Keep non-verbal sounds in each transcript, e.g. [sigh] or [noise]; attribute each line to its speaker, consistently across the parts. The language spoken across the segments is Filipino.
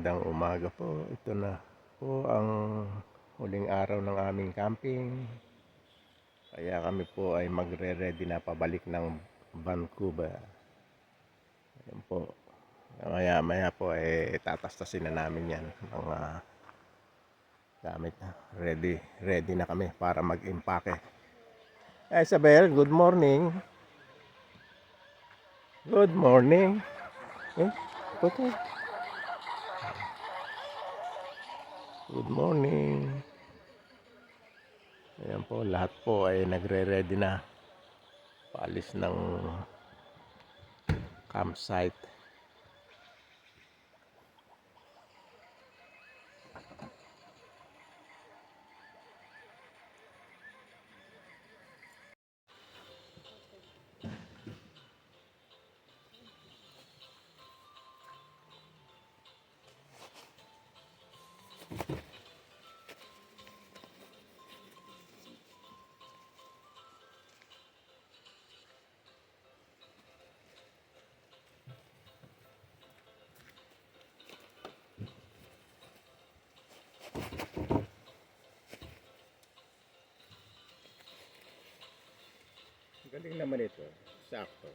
Speaker 1: Magandang umaga po. Ito na po ang huling araw ng aming camping. Kaya kami po ay magre-ready na pabalik ng Vancouver. Ayan po. Maya maya po ay tatastasin na namin yan. Mga gamit na. Ready, ready na kami para mag-impake. Eh, Isabel, good morning. Good morning. Eh, ito. Good morning. Ayan po, lahat po ay nagre-ready na. Paalis ng campsite. Naman ito. Sakto.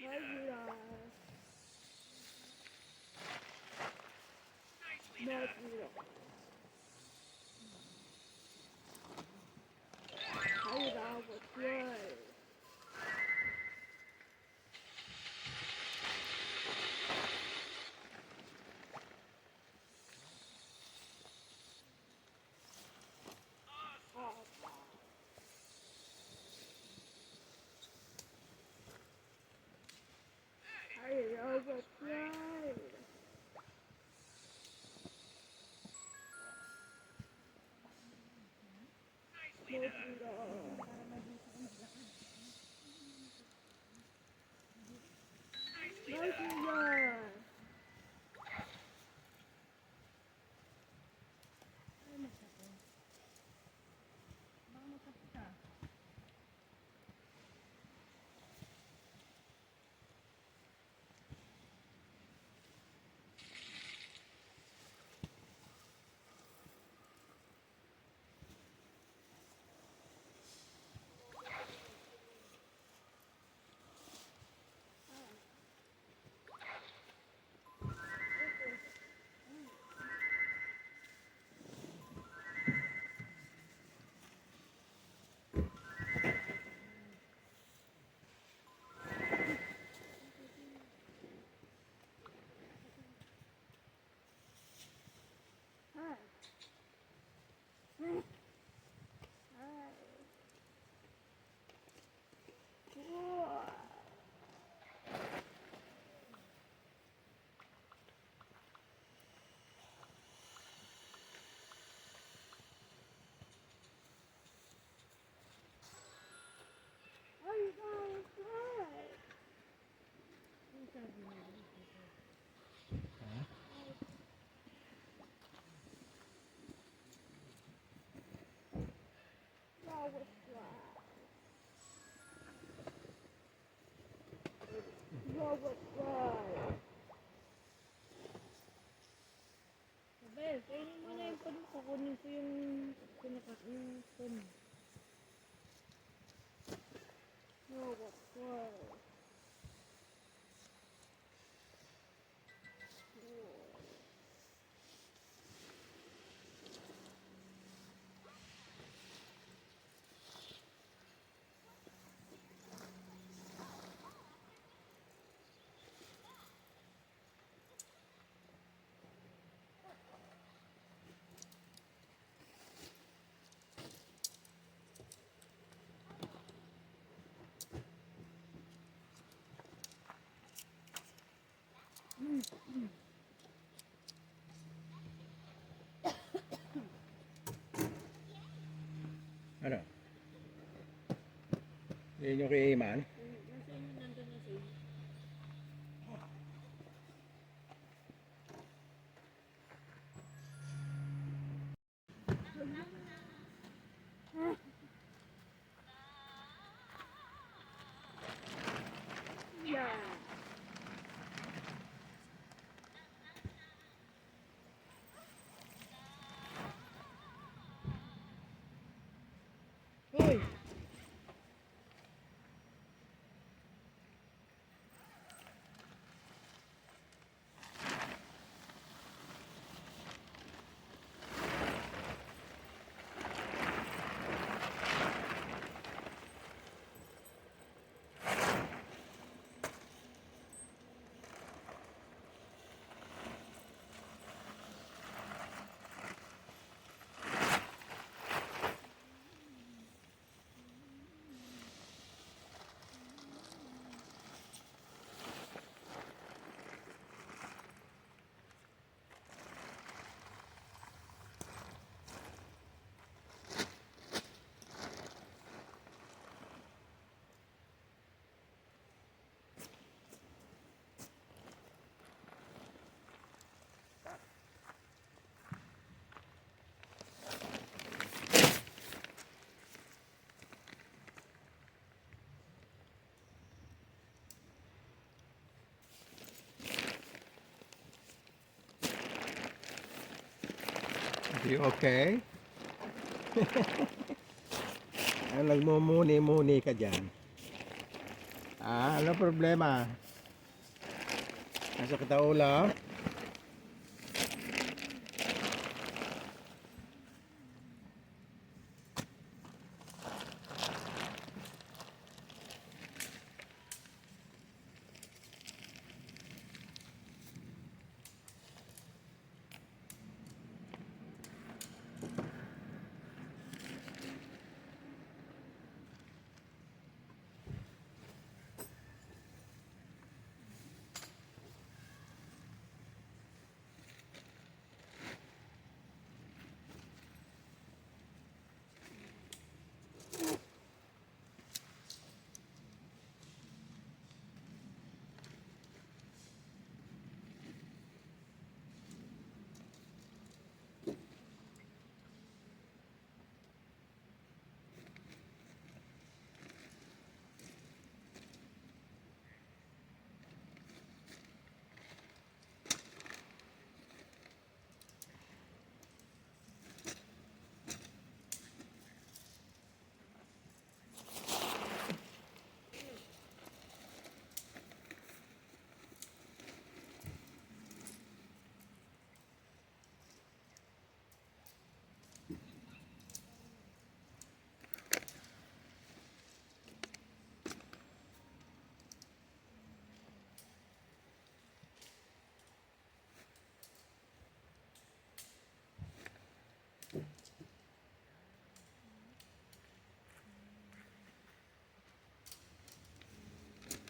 Speaker 2: Why you Robert Fly. Robert Fly.
Speaker 1: Yun yung kay Iman.
Speaker 2: Mm,
Speaker 1: You okay? Ang [laughs] nagmumuni-muni ka dyan. Ah, ano problema? Nasa kita ulo?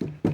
Speaker 1: Thank you.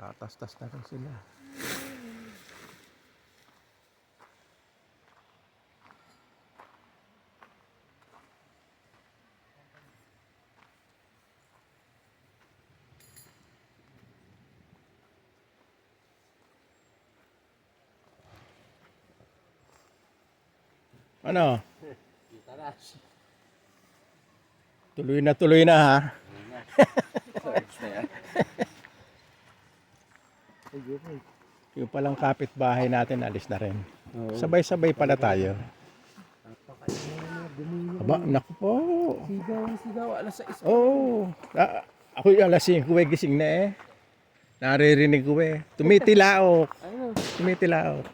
Speaker 1: Tatastas na rin sila. Ano? Tuloy na tuloy na ha. [laughs] Yung palang kapitbahay natin alis na rin. Sabay-sabay pala tayo. Aba, naku po.
Speaker 3: Sigaw, sigaw, alas 6.
Speaker 1: Oo. Oh, ako yung alas 5 eh, gising na eh. Naririnig ko eh. Tumitilaok.
Speaker 3: Ano?
Speaker 1: Tumitilaok.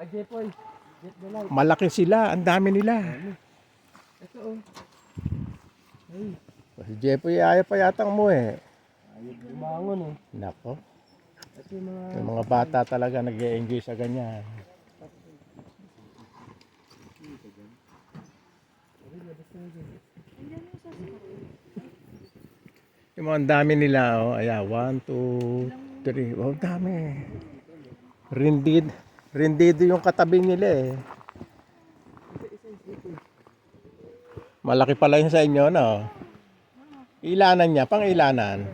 Speaker 3: Ah, Jepoy. The light.
Speaker 1: Malaki sila. Ang dami nila.
Speaker 3: Ito oh. Ay,
Speaker 1: Si Jeffoy ayaw pa yata mo eh.
Speaker 3: Ayun bumangon eh.
Speaker 1: Nako.
Speaker 3: Yung mga...
Speaker 1: Yung mga bata talaga nag enjoy sa ganyan.
Speaker 2: Yung
Speaker 1: mga dami nila, oh. Ayan, one, two, three. Oh, dami. Rindid. Rindido yung katabi nila eh. Malaki pala yun sa inyo, no? Ilanan niya, pang ilanan.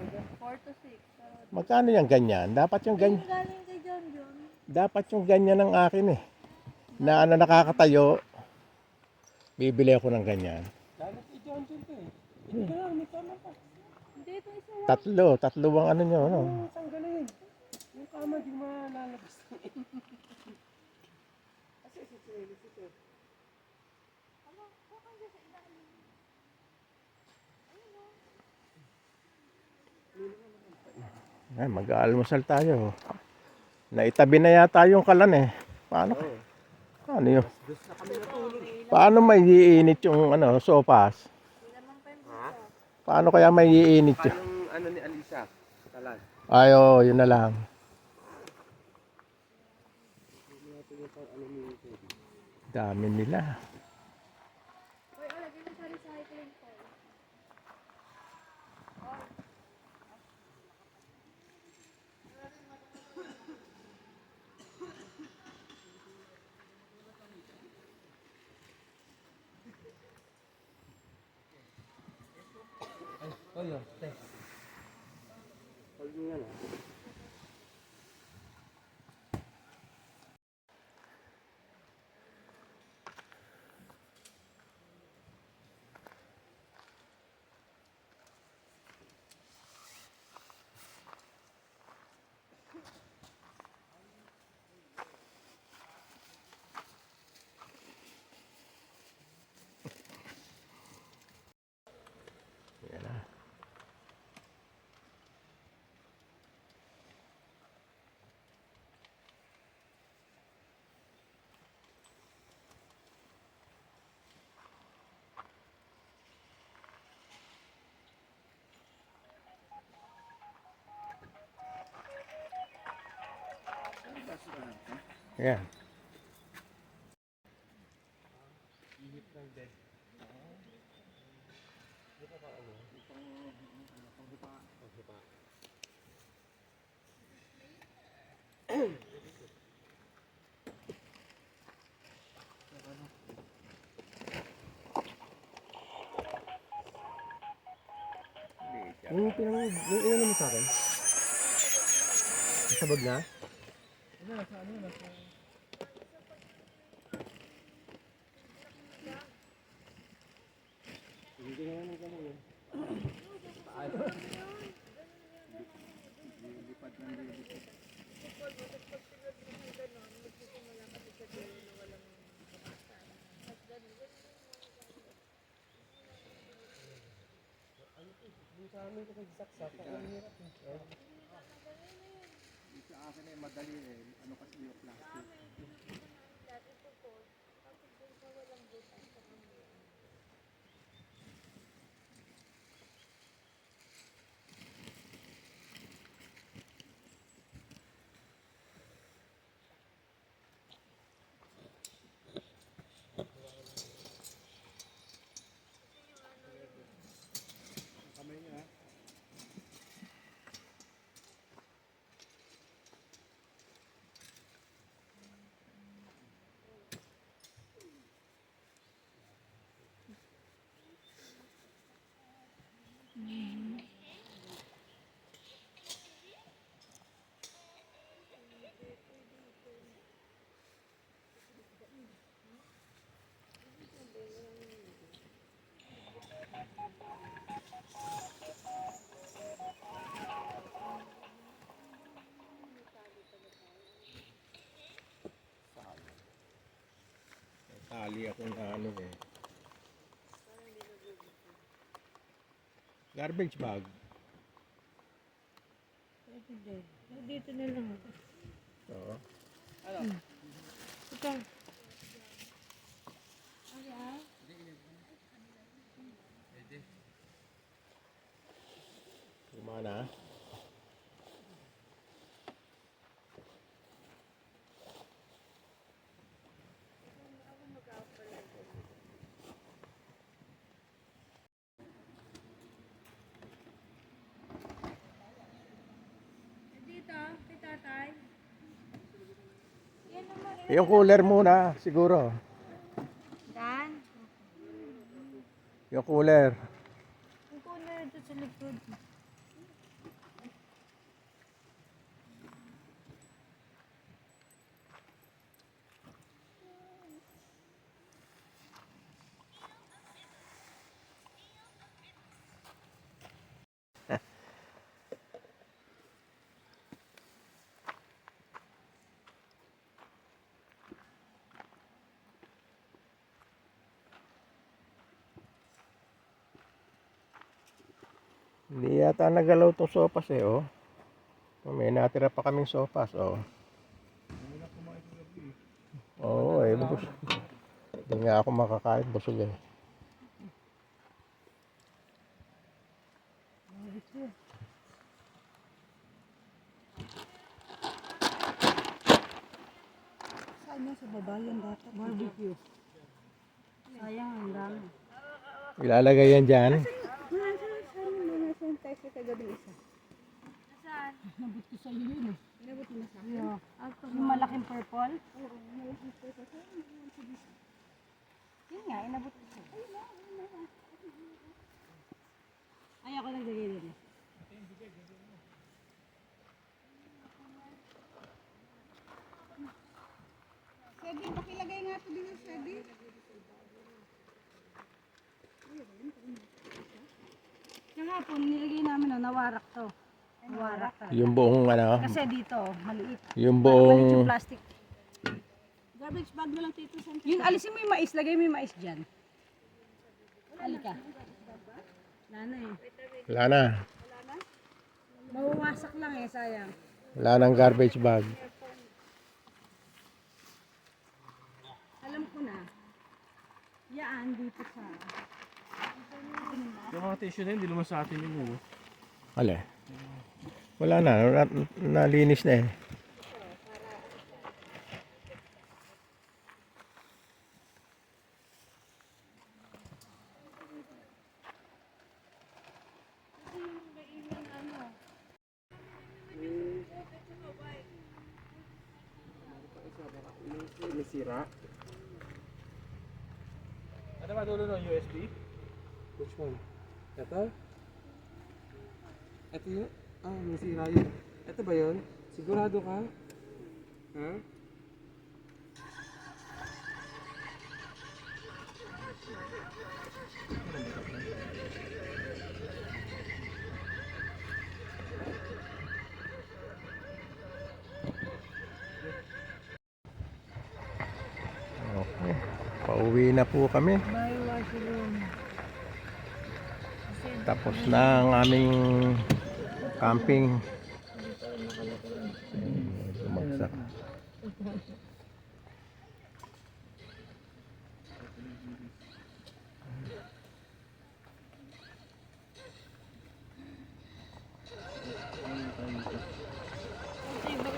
Speaker 2: 4 to 6.
Speaker 1: Magkano yung ganyan? Dapat yung ganyan.
Speaker 2: Galing kay John John.
Speaker 1: Dapat yung ganyan ng akin eh. Na ano nakakatayo. Bibili ako ng ganyan.
Speaker 3: Dapat si John John to eh. Ito lang, may kama pa.
Speaker 2: Hindi, ito isa.
Speaker 1: Tatlo, tatlo ang ano nyo, no?
Speaker 3: Ang tanggalin. Yung kama di malalabas. Kasi si Sir, si Sir.
Speaker 1: Ay, mag-aalmusal tayo. Naitabi na yata yung kalan eh. Paano? Paano yun? Paano may iinit yung ano, sopas? Paano kaya may iinit yun?
Speaker 3: Anong ano ni Alisa? Talan.
Speaker 1: Ay, oo, yun na lang. Dami nila.
Speaker 2: Uy, oh, lagyan mo sa recycling ko.
Speaker 3: Oh, yun. Yan. Yung pinang... Yung ilan mo sa akin? Nasabag na? amin ko nagsaksak. Ang hirap. Sa akin ay madali eh. Ano kasi yung plastic.
Speaker 1: Mali ako na ano eh. Garbage bag.
Speaker 2: Din. Dito na lang ako.
Speaker 1: Oo.
Speaker 2: Ito.
Speaker 1: Kumana.
Speaker 2: Dito,
Speaker 1: Yung cooler muna, siguro.
Speaker 2: Dan.
Speaker 1: Yung cooler.
Speaker 2: Yung kuna dito sa likod.
Speaker 1: Hindi yata nagalaw tong sopas eh, oh. Oh, May natira pa kaming sopas, oh. Oo, eh. Bus. Hindi nga ako makakain, busog eh.
Speaker 4: Saan sa baba yan dapat? Barbecue. Sayang, ang dami.
Speaker 1: Ilalagay yan dyan.
Speaker 4: Saan, saan, saan, mga saan tayo sa kagabi isa?
Speaker 2: Saan?
Speaker 4: Nabot ko sa'yo yun eh. Nabot mo na sa akin? Yeah. Yung malaking purple? Oo, malaking purple. Yun nga, inabot ko ayun na. Ay, ako naglagay din. Sebi, pakilagay nga ito din sa Sebi. Kahapon, nilagay namin na nawarak to.
Speaker 1: Yung buong ano,
Speaker 4: Kasi dito, maliit.
Speaker 1: yung
Speaker 4: Maliit yung
Speaker 1: buong
Speaker 4: plastic. Garbage bag mo lang tito sa Yung alisin mo yung mais, lagay mo yung mais dyan. Halika. Wala na eh.
Speaker 1: wala na.
Speaker 4: Mawawasak lang eh, sayang.
Speaker 1: Wala nang garbage bag.
Speaker 4: Alam ko na. Yaan dito sa...
Speaker 5: Yung mga tissue na yun, hindi naman sa atin yun. eh.
Speaker 1: Ale. Wala na, na nalinis na eh.
Speaker 5: Nasira. Ano ba dulo ng USB?
Speaker 3: Which one? Ito? Ito yun? Ah, nasira yun. Ito ba yun? Sigurado ka? Ha?
Speaker 1: Okay. Pauwi na po kami.
Speaker 2: Bye, washroom.
Speaker 1: Tapos na ang aming camping. Bumagsak.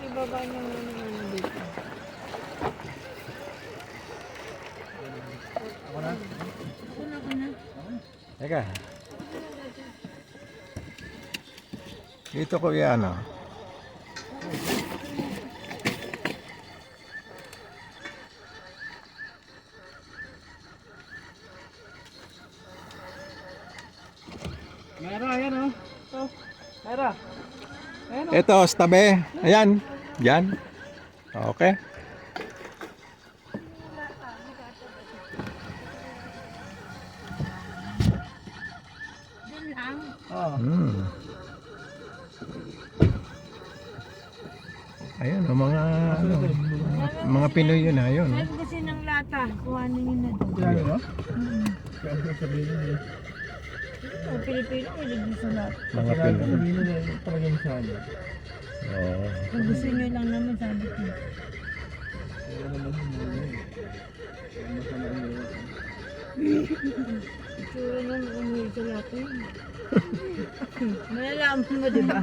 Speaker 2: Ibaba niyo muna ng ano dito. Ako na? Ako na.
Speaker 1: Teka. Dito ko yan oh.
Speaker 5: Mayra, ayan oh. Ito. Mayra.
Speaker 1: Ito, sa tabi. Ayan. Diyan. Okay.
Speaker 2: Diyan lang.
Speaker 5: Oh.
Speaker 1: Hmm. Ayun, oh, mga ano, mga Pinoy yun ha, yun.
Speaker 2: Saan kasi ng lata? Kuhanin niyo na doon.
Speaker 5: Kaya no? Nyo.
Speaker 2: Ang Pilipino, may ligyan sa lahat.
Speaker 1: Mga
Speaker 5: Kaya
Speaker 1: Pinoy.
Speaker 5: sabihin nyo eh, talagang sa ano.
Speaker 1: Oo.
Speaker 2: Kung gusto niyo lang naman, sabi ko.
Speaker 5: Kaya naman yun. Kaya masama yun.
Speaker 2: Itsura nung umuwi sa lata yun. [laughs] Malalaman mo, di ba?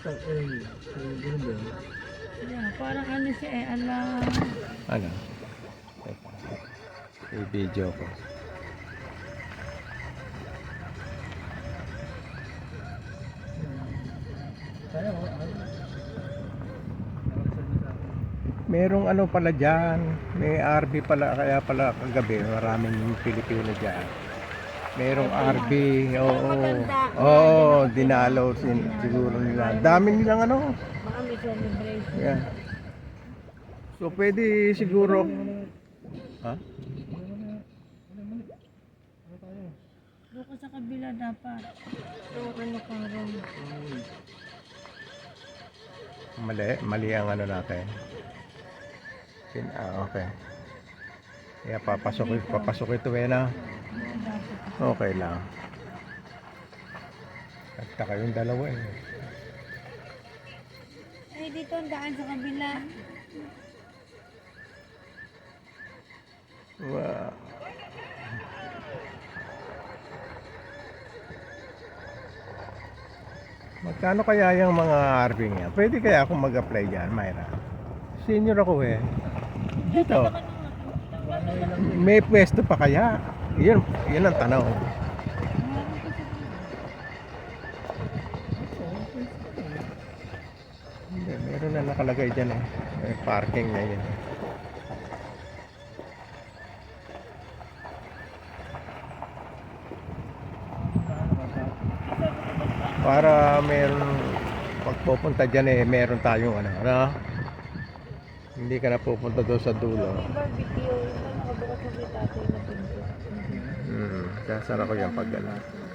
Speaker 5: Tak eh. So, ganun ba yun?
Speaker 2: Yeah, parang ano siya eh, ala...
Speaker 1: Ano? Teka. I-video ko. Merong ano pala dyan. May RB pala. Kaya pala kagabi maraming Pilipino dyan. Merong RB. Oo. Oo. dinalaw sin, siguro nila. Dami nilang ano.
Speaker 2: Baka may celebration.
Speaker 1: Yan. So pwede siguro. Ha?
Speaker 2: Ka sa kabila dapat. Ka na parang...
Speaker 1: Mali. Mali ang ano natin. Pin, ah, okay. Kaya papasok, papasok ito eh na. Okay lang. Nagtaka yung dalawa eh.
Speaker 2: Ay, dito ang daan sa kabila.
Speaker 1: Wow. Magkano kaya yung mga RV niya? Pwede kaya akong mag-apply dyan, Myra? Senior ako eh. Dito. May pwesto pa kaya? Yun, yun ang tanong. Hindi, meron na nakalagay dyan eh. May parking na yun. Para meron pagpupunta dyan eh meron tayong ano ano? Hindi ka na pupunta doon sa dulo. Hmm, sasara ko yan pag gano'n